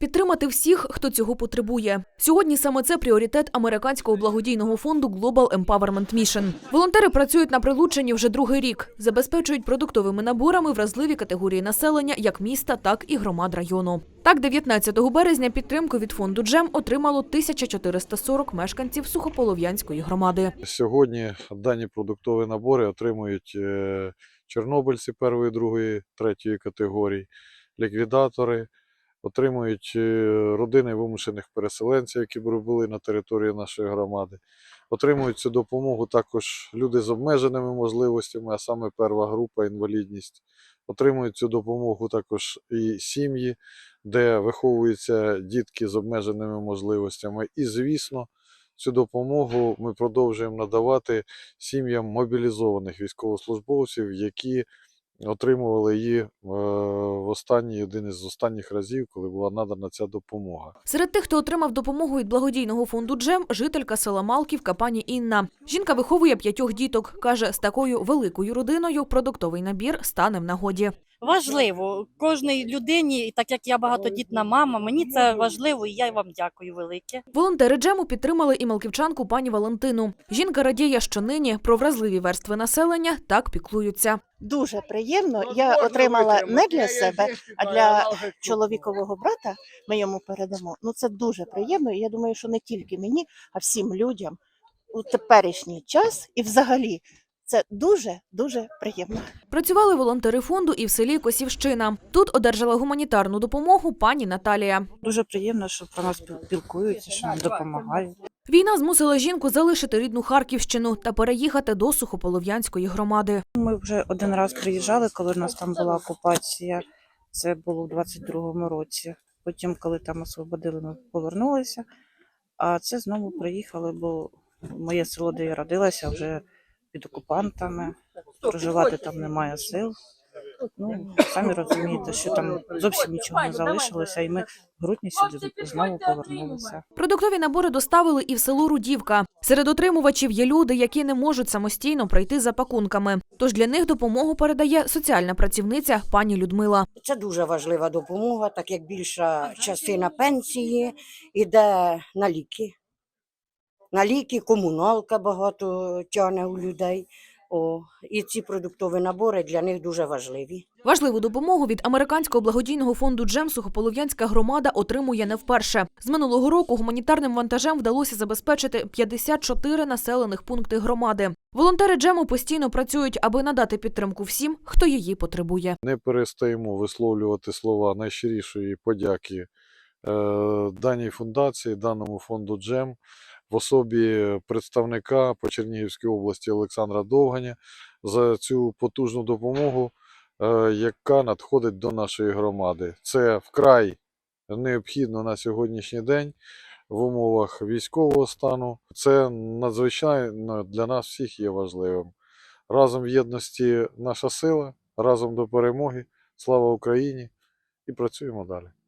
Підтримати всіх, хто цього потребує. Сьогодні саме це пріоритет американського благодійного фонду Global Empowerment Mission. Волонтери працюють на прилученні вже другий рік, забезпечують продуктовими наборами вразливі категорії населення як міста, так і громад району. Так, 19 березня підтримку від фонду Джем отримало 1440 мешканців Сухополов'янської громади. Сьогодні дані продуктові набори отримують е, чорнобильці першої, другої, третьої категорії, ліквідатори, отримують е, родини вимушених переселенців, які були на території нашої громади. Отримують цю допомогу також люди з обмеженими можливостями, а саме перша група інвалідність. Отримують цю допомогу також і сім'ї, де виховуються дітки з обмеженими можливостями. І, звісно, цю допомогу ми продовжуємо надавати сім'ям мобілізованих військовослужбовців, які отримували її е, в останній один із останніх разів, коли була надана ця допомога. Серед тих, хто отримав допомогу від благодійного фонду Джем, жителька села Малківка пані Інна. Жінка виховує п'ятьох діток. каже, з такою великою родиною продуктовий набір стане в нагоді. Важливо кожній людині, і так як я багатодітна мама, мені це важливо, і я вам дякую велике. Волонтери Джему підтримали і малківчанку пані Валентину. Жінка радіє, що нині про вразливі верстви населення так піклуються. Дуже приємно. Я отримала не для себе, а для чоловікового брата. Ми йому передамо. Ну це дуже приємно. І я думаю, що не тільки мені, а всім людям у теперішній час і взагалі це дуже дуже приємно. Працювали волонтери фонду і в селі Косівщина. Тут одержала гуманітарну допомогу пані Наталія. Дуже приємно, що про нас спілкуються, що нам допомагають. Війна змусила жінку залишити рідну Харківщину та переїхати до Сухополов'янської громади. Ми вже один раз приїжджали, коли в нас там була окупація. Це було в 22-му році. Потім, коли там освободили, ми повернулися. А це знову приїхали, бо моє село, де я родилася, вже під окупантами. Проживати там немає сил. Ну, самі розумієте, що там зовсім нічого не залишилося, і ми в грудні сюди знову повернулися. Продуктові набори доставили і в село Рудівка. Серед отримувачів є люди, які не можуть самостійно прийти за пакунками. Тож для них допомогу передає соціальна працівниця пані Людмила. Це дуже важлива допомога, так як більша частина пенсії йде на ліки. На ліки, комуналка багато тягне у людей. О, і ці продуктові набори для них дуже важливі. Важливу допомогу від американського благодійного фонду Джем Сухополов'янська громада отримує не вперше. З минулого року гуманітарним вантажем вдалося забезпечити 54 населених пункти громади. Волонтери Джему постійно працюють, аби надати підтримку всім, хто її потребує. Не перестаємо висловлювати слова найщирішої подяки е, даній фундації, даному фонду Джем в особі представника по Чернігівській області Олександра Довганя за цю потужну допомогу, е, яка надходить до нашої громади. Це вкрай необхідно на сьогоднішній день в умовах військового стану. Це надзвичайно для нас всіх є важливим. Разом в єдності наша сила, разом до перемоги. Слава Україні! І працюємо далі.